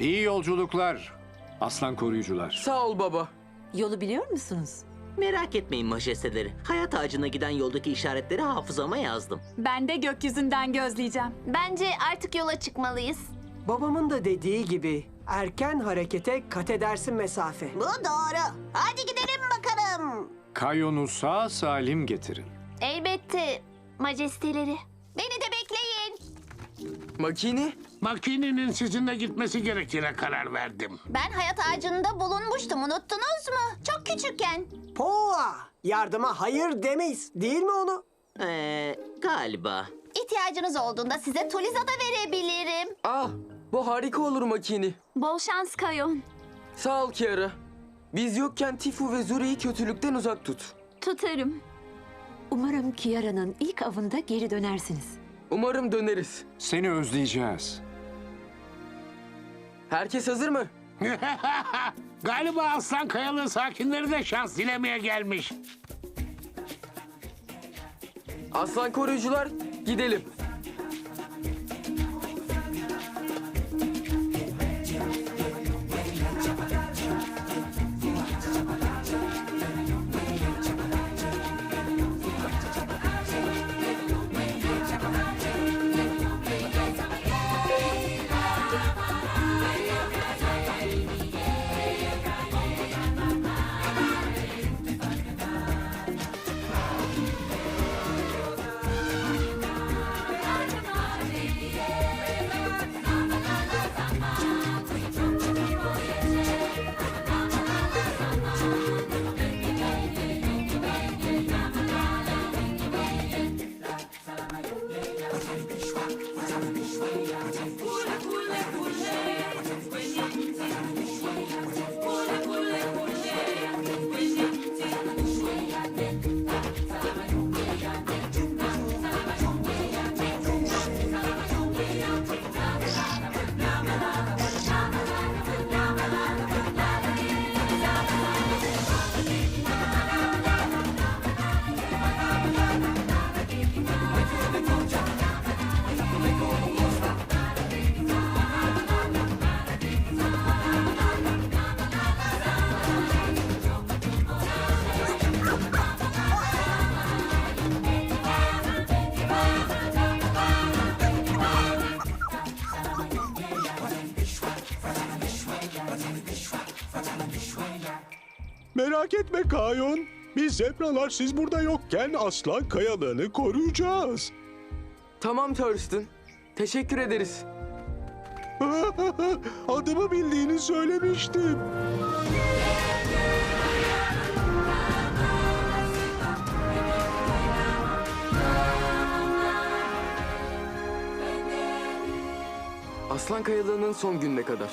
İyi yolculuklar. Aslan koruyucular. Sağ ol baba. Yolu biliyor musunuz? Merak etmeyin majesteleri. Hayat ağacına giden yoldaki işaretleri hafızama yazdım. Ben de gökyüzünden gözleyeceğim. Bence artık yola çıkmalıyız. Babamın da dediği gibi erken harekete kat edersin mesafe. Bu doğru. Hadi gidelim bakalım. Kayon'u sağ salim getirin. Elbette majesteleri. Beni de bekleyin. Makini? Makinenin sizinle gitmesi gerektiğine karar verdim. Ben hayat ağacında bulunmuştum unuttunuz mu? Çok küçükken. Poğa! Yardıma hayır demeyiz. Değil mi onu? Ee, galiba. İhtiyacınız olduğunda size Tuliza da verebilirim. Ah, bu harika olur Makini. Bol şans Kayon. Sağ ol Kiara. Biz yokken Tifu ve Zuri'yi kötülükten uzak tut. Tutarım. Umarım Kiara'nın ilk avında geri dönersiniz. Umarım döneriz. Seni özleyeceğiz. Herkes hazır mı? Galiba Aslan Kayalığı sakinleri de şans dilemeye gelmiş. Aslan koruyucular, gidelim. 우리 여자 Merak etme Kayon. Biz zebralar siz burada yokken aslan kayalığını koruyacağız. Tamam Thurston. Teşekkür ederiz. Adımı bildiğini söylemiştim. Aslan Kayalığı'nın son gününe kadar.